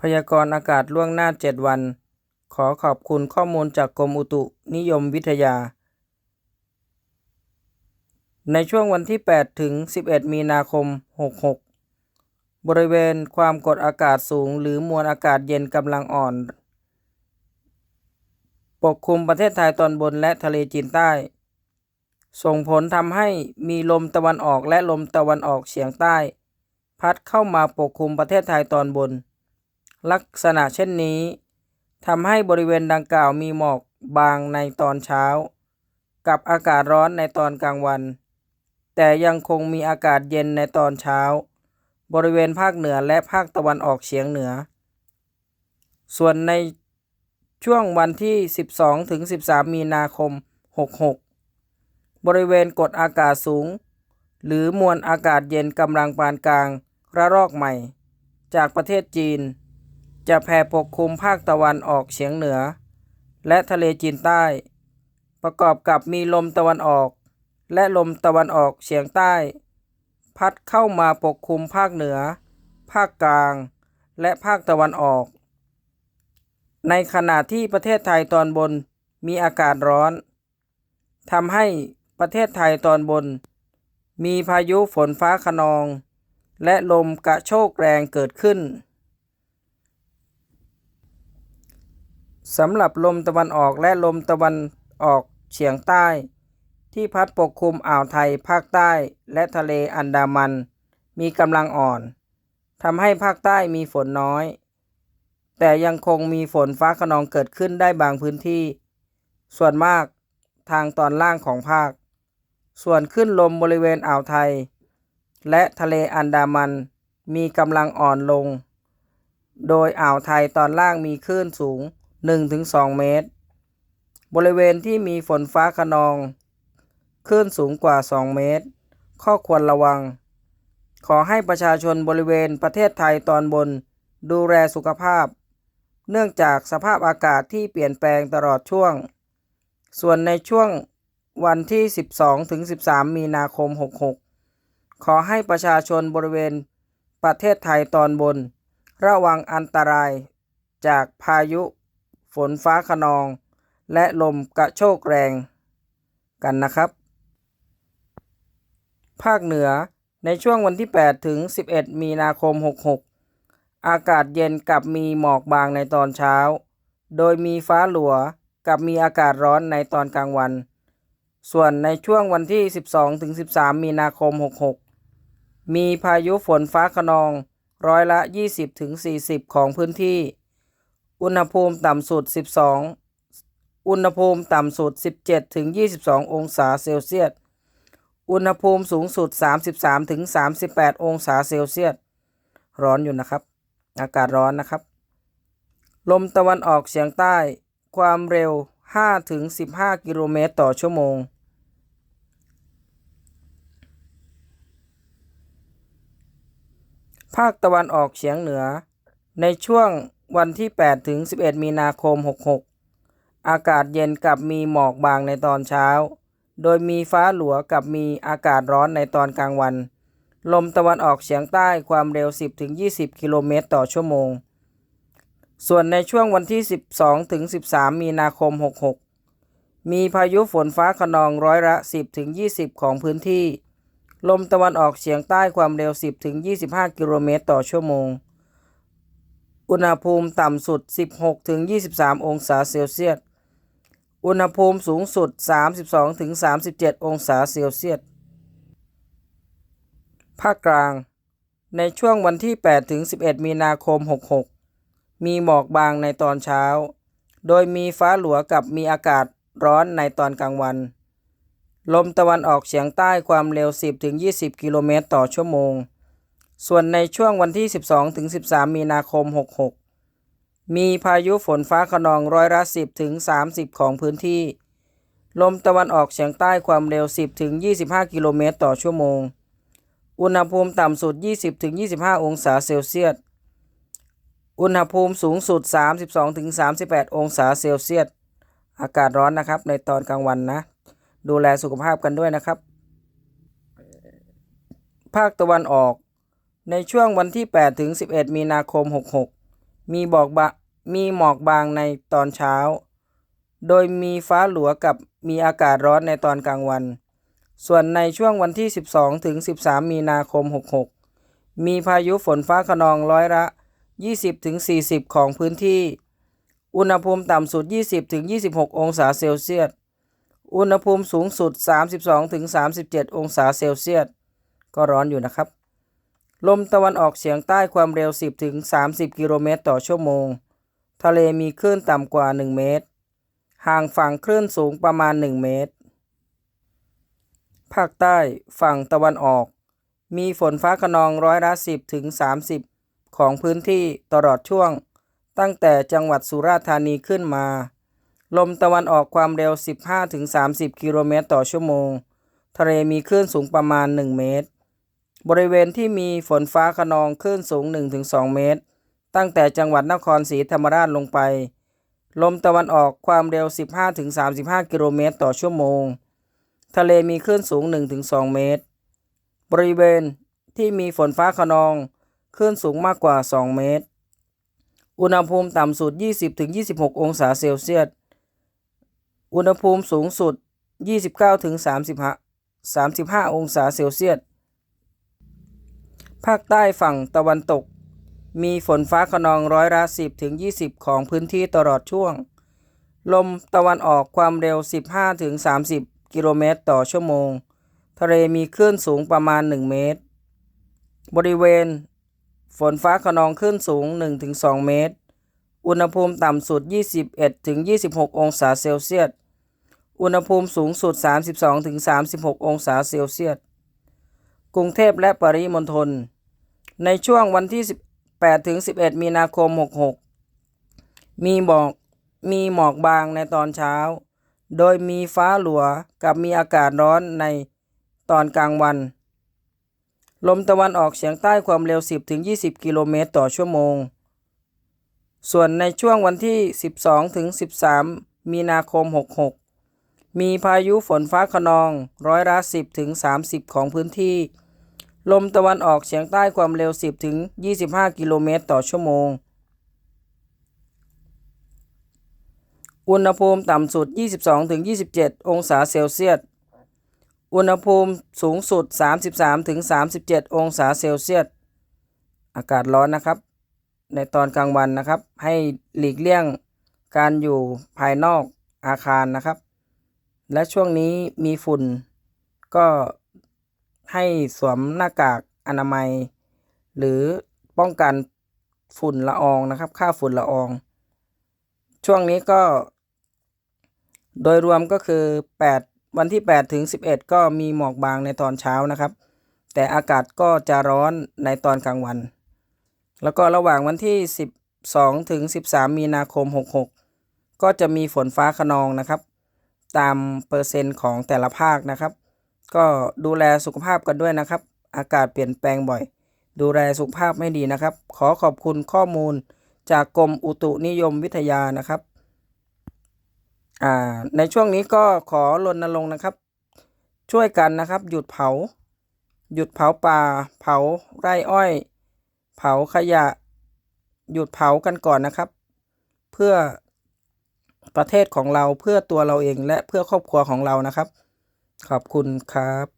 พยากรณ์อากาศล่วงหน้า 7 วัน ขอขอบคุณข้อมูลจากกรมอุตุนิยมวิทยา ในช่วงวันที่ 8 ถึง 11 มีนาคม 66 บริเวณความกดอากาศสูง หรือมวลอากาศเย็นกำลังอ่อน ปกคลุมประเทศไทยตอนบนและทะเลจีนใต้ ส่งผลทำให้มีลมตะวันออกและลมตะวันออกเฉียงใต้ พัดเข้ามาปกคลุมประเทศไทยตอนบน ลักษณะเช่นนี้ทำให้บริเวณดังกล่าวมีหมอกบางในตอนเช้า กับอากาศร้อนในตอนกลางวัน แต่ยังคงมีอากาศเย็นในตอนเช้า บริเวณภาคเหนือและภาคตะวันออกเฉียงเหนือ ส่วนในช่วงวันที่ 12 ถึง 13 มีนาคม 66 บริเวณกดอากาศสูง หรือมวลอากาศเย็นกำลังปานกลางระลอกใหม่ จากประเทศจีน จะแผ่ปกคลุมภาคตะวันออกเฉียงเหนือ และทะเลจีนใต้ ประกอบกับมีลมตะวันออก และลมตะวันออกเฉียงใต้ พัดเข้ามาปกคลุมภาคเหนือ ภาคกลาง และภาคตะวันออก ในขณะที่ประเทศไทยตอนบนมีอากาศร้อนทำให้ประเทศไทยตอนบน มีพายุฝนฟ้าขนอง และลมกระโชกแรงเกิดขึ้น สำหรับลมตะวันออกและลมตะวันออกเฉียงใต้ ที่พัดปกคลุมอ่าวไทยภาคใต้และทะเลอันดามัน มีกำลังอ่อนทำให้ภาคใต้มีฝนน้อย แต่ยังคงมีฝนฟ้าขนองเกิดขึ้นได้บางพื้นที่ ส่วนมากทางตอนล่างของภาค ส่วนขึ้นลมบริเวณอ่าวไทย และทะเลอันดามันมีกำลังอ่อนลง โดยอ่าวไทยตอนล่างมีคลื่นสูง 1-2 เมตร บริเวณที่มีฝนฟ้าขนองคลื่นสูงกว่า 2 เมตร ข้อควรระวัง ขอให้ประชาชนบริเวณประเทศไทยตอนบน ดูแลสุขภาพ เนื่องจากสภาพอากาศที่เปลี่ยนแปลงตลอดช่วง ส่วนในช่วงวันที่ 12 ถึง 13 มีนาคม 66 ขอให้ประชาชนบริเวณประเทศไทยตอนบน ระวังอันตรายจากพายุ ฝนฟ้าขนอง และลมกระโชกแรงกันนะครับ ภาคเหนือในช่วงวันที่ 8 ถึง 11 มีนาคม 66 อากาศเย็นกับมีหมอกบางในตอนเช้า โดยมีฟ้าหลัวกับมีอากาศร้อนในตอนกลางวัน ส่วนในช่วงวันที่ 12 ถึง 13 มีนาคม 66 มีพายุฝนฟ้าขนองร้อยละ 20ถึง40 ของพื้นที่ อุณหภูมิต่ำสุด 12 อุณหภูมิต่ำสุด 17ถึง22 องศาเซลเซียส อุณหภูมิสูงสุด 33ถึง38 องศาเซลเซียส ร้อนอยู่นะครับ อากาศร้อนนะครับ ลมตะวันออกเฉียงใต้ ความเร็ว 5 ถึง 15 กิโลเมตรต่อชั่วโมงภาคตะวันออกเฉียงเหนือ ในช่วง วันที่ 8 ถึง 11 มีนาคม 66 อากาศเย็นกับมีหมอกบางในตอนเช้า โดยมีฟ้าหลัวกับมีอากาศร้อนในตอนกลางวัน ลมตะวันออกเฉียงใต้ความเร็ว 10 ถึง 20 กิโลเมตรต่อชั่วโมง ส่วนในช่วงวันที่ 12 ถึง 13 มีนาคม 66 มีพายุฝนฟ้าขนองร้อยละ 10 ถึง 20 ของพื้นที่ ลมตะวันออกเฉียงใต้ความเร็ว 10 ถึง 25 กิโลเมตรต่อชั่วโมง อุณหภูมิต่ำสุด 16ถึง23 องศาเซลเซียส อุณหภูมิสูงสุด 32ถึง37 องศาเซลเซียส ภาคกลาง ในช่วงวันที่8ถึง11 มีนาคม 66 มีหมอกบางในตอนเช้า โดยมีฟ้าหลัวกับมีอากาศร้อนในตอนกลางวัน ลมตะวันออกเฉียงใต้ความเร็ว 10ถึง20 กิโลเมตรต่อชั่วโมง ส่วนในช่วงวันที่ 12ถึง13 มีนาคม 66 มีพายุฝนฟ้าขนองร้อยละ10ถึง30 ของพื้นที่ ลมตะวันออกเฉียงใต้ความเร็ว 10ถึง25 กิโลเมตรต่อชั่วโมง อุณหภูมิต่ำสุด 20ถึง25 องศาเซลเซียส อุณหภูมิสูงสุด 32ถึง38 องศาเซลเซียส อากาศร้อนนะครับในตอนกลางวันนะ ดูแลสุขภาพกันด้วยนะครับ ภาคตะวันออก ในช่วงวันที่ 8 ถึง 11 มีนาคม 66 มีบอกบะมีหมอกบางในตอนเช้า โดยมีฟ้าหลัวกับมีอากาศร้อนในตอนกลางวัน ส่วนในช่วงวันที่ 12 ถึง 13 มีนาคม 66 มีพายุฝนฟ้าขนองร้อยละ 20ถึง40 ของพื้นที่ อุณหภูมิต่ำสุด 20ถึง26 องศาเซลเซียส อุณหภูมิสูงสุด 32ถึง37 องศาเซลเซียส ก็ร้อนอยู่นะครับ ลมตะวันออกเฉียงใต้ความเร็ว 10ถึง30 กิโลเมตรต่อชั่วโมง ทะเลมีคลื่นต่ำกว่า 1 เมตร ห่างฝั่งคลื่นสูงประมาณ 1 เมตร ภาคใต้ฝั่งตะวันออก มีฝนฟ้าขนองร้อยละ 10ถึง30 ของพื้นที่ตลอดช่วง ตั้งแต่จังหวัดสุราษฎร์ธานีขึ้นมา ลมตะวันออกความเร็ว 15ถึง30 กิโลเมตรต่อชั่วโมง ทะเลมีคลื่นสูงประมาณ 1 เมตร บริเวณที่มีฝนฟ้าขนองคลื่นสูง 1-2 เมตร ตั้งแต่จังหวัดนครศรีธรรมราชลงไป ลมตะวันออกความเร็ว 15-35 กิโลเมตรต่อชั่วโมง ทะเลมีคลื่นสูง 1-2 เมตร บริเวณที่มีฝนฟ้าขนองคลื่นสูงมากกว่า 2 เมตร อุณหภูมิต่ำสุด 20-26 องศาเซลเซียส อุณหภูมิสูงสุด 29-35 35 องศาเซลเซียส ภาคใต้ฝั่งตะวันตก มีฝนฟ้าขนองร้อยละ10ถึง20 ของพื้นที่ตลอดช่วง ลมตะวันออกความเร็ว 15ถึง30 กิโลเมตรต่อชั่วโมง ทะเลมีคลื่นสูงประมาณ 1 เมตร บริเวณ ฝนฟ้าขนองคลื่นสูง 1-2 เมตร อุณหภูมิต่ำสุด 21ถึง26 องศาเซลเซียส อุณหภูมิสูงสุด 32ถึง36 องศาเซลเซียส กรุงเทพและปริมณฑล ในช่วงวันที่ 18 ถึง 11 มีนาคม 66 มีหมอกมีหมอกบางในตอนเช้า โดยมีฟ้าหลัวกับมีอากาศร้อนในตอนกลางวัน ลมตะวันออกเฉียงใต้ความเร็ว 10 ถึง 20 กิโลเมตรต่อชั่วโมง ส่วนในช่วงวันที่ 12 ถึง 13 มีนาคม 66 มีพายุฝนฟ้าขนองร้อยละ10ถึง30 ของพื้นที่ ลมตะวันออกเฉียงใต้ความเร็ว 10ถึง25 กิโลเมตรต่อชั่วโมง อุณหภูมิต่ำสุด 22ถึง27 องศาเซลเซียส อุณหภูมิสูงสุด 33ถึง37 องศาเซลเซียส อากาศร้อนนะครับ ในตอนกลางวันนะครับ ให้หลีกเลี่ยงการอยู่ภายนอกอาคารนะครับ และช่วงนี้มีฝุ่น ก็ให้สวมหน้ากากอนามัย หรือป้องกันฝุ่นละอองนะครับ ค่าฝุ่นละออง ช่วงนี้ก็ โดยรวมก็คือ 8 วันที่ 8 ถึง 11 ก็มีหมอกบางในตอนเช้านะครับ แต่อากาศก็จะร้อนในตอนกลางวัน แล้วก็ระหว่างวันที่ 12 ถึง 13 มีนาคม 66 ก็จะมีฝนฟ้าขนองนะครับ ตามเปอร์เซ็นต์ของแต่ละภาคนะครับ ก็ดูแลสุขภาพกันด้วยนะครับ อากาศเปลี่ยนแปลงบ่อย ดูแลสุขภาพไม่ดีนะครับ ขอขอบคุณข้อมูลจากกรมอุตุนิยมวิทยานะครับอ่าในช่วงนี้ก็ขอรณรงค์นะครับ ช่วยกันนะครับ หยุดเผา หยุดเผาป่า เผาไร่อ้อย เผาขยะ หยุดเผากันก่อนนะครับ เพื่อ ประเทศของเราเพื่อตัวเราเองและเพื่อครอบครัวของเรานะครับ ขอบคุณครับ